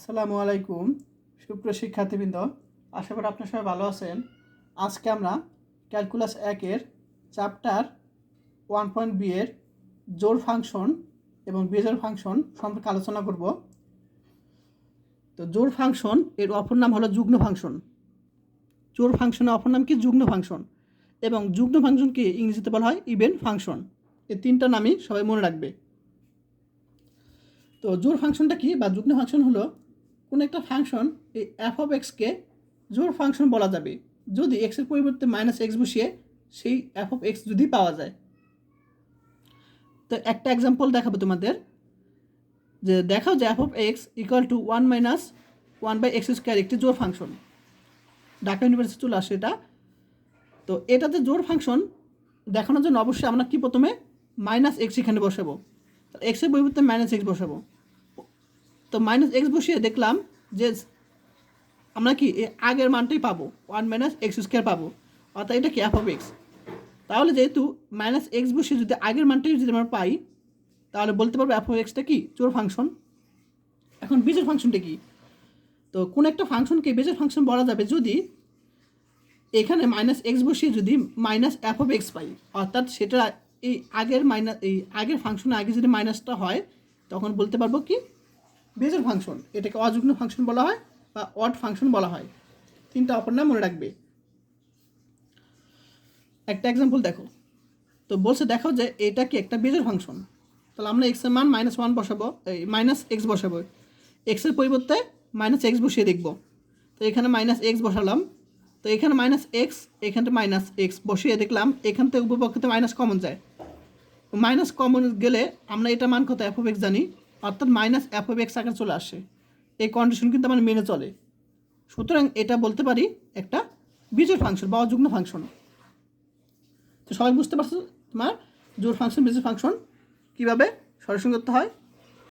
আসসালামু আলাইকুম, সুপ্রিয় শিক্ষার্থীবৃন্দ। আশা করি আপনার সবাই ভালো আছেন। আজকে আমরা ক্যালকুলাস একের চ্যাপ্টার ওয়ান পয়েন্ট বি এর জোর ফাংশন এবং বেজোর ফাংশন সম্পর্কে আলোচনা করব। তো জোর ফাংশন এর অপর নাম হলো যুগ্ম ফাংশন। জোর ফাংশনের অপর নাম কি? যুগ্ম ফাংশন। এবং যুগ্ম ফাংশনকে ইংরেজিতে বলা হয় ইভেন ফাংশন। এই তিনটা নামই সবাই মনে রাখবে। তো জোর ফাংশনটা কি? বা যুগ্ম ফাংশন হলো কোনো একটা ফাংশন এই এফ অফ এক্সকে জোর ফাংশন বলা যাবে। যদি এক্সের পরিবর্তে মাইনাস এক্স বসিয়ে সেই এফ অফ এক্স যদি পাওয়া যায়। তো একটা এক্সাম্পল দেখাবো তোমাদের। যে দেখাও যে F of X equal to one minus one by X square একটি জোর ফাংশন। ঢাকা ইউনিভার্সিটি চলে আসে এটা। তো এটাতে জোর ফাংশন দেখানোর জন্য অবশ্যই আমরা কি প্রথমে মাইনাস এক্স এখানে বসাবো। এক্সের পরিবর্তে মাইনাস এক্স বসাবো। তো মাইনাস এক্স বসিয়ে দেখলাম যে আমরা কি আগের মানটাই পাবো? ওয়ান মাইনাস এক্স স্কোয়ার পাবো। অর্থাৎ এটা কি এফ অফ এক্স তাহলে যেহেতু মাইনাস এক্স বসিয়ে যদি আগের মানটাই যদি আমরা পাই, তাহলে বলতে পারব এফ অফ এক্সটা কি? চোর ফাংশন এখন বীজের ফাংশনটা কি? তো কোন একটা ফাংশনকে বেজের ফাংশন বলা যাবে যদি এখানে মাইনাস এক্স বসিয়ে যদি মাইনাস এফ অফ এক্স পাই। অর্থাৎ সেটা এই আগের মাইনাস এই আগের ফাংশনে আগে যদি মাইনাসটা হয়, তখন বলতে পারব কি? বেজের ফাংশন এটাকে অযুগ্ম ফাংশন বলা হয় বা অড ফাংশন বলা হয়। তিনটা অপর নাম মনে রাখবে। একটা এক্সাম্পল দেখো। তো বলছে, দেখো যে এটা কি একটা বেজের ফাংশন তাহলে আমরা এক্সের মান মাইনাস ওয়ান বসাবো, এই মাইনাস এক্স বসাবো। এক্সের পরিবর্তে মাইনাস এক্স বসিয়ে দেখব। তো এখানে মাইনাস এক্স বসালাম। তো এখানে মাইনাস এক্স এখানটা মাইনাস এক্স বসিয়ে দেখলাম। এখান থেকে উপপক্ষতে মাইনাস কমন যায়। মাইনাস কমন গেলে আমরা এটা মান কত? এফ এক্স জানি। অর্থাৎ মাইনাস এফ অফ এক্স আকারে চলে আসে। এই কন্ডিশন কিন্তু আমার মেনে চলে। সুতরাং এটা বলতে পারি একটা বিজোর ফাংশন বা অযুগ্ন ফাংশন তো সবাই বুঝতে পারছ তোমার? জোর ফাংশন বিজোর ফাংশন কীভাবে? সরাসরি করতে হয়?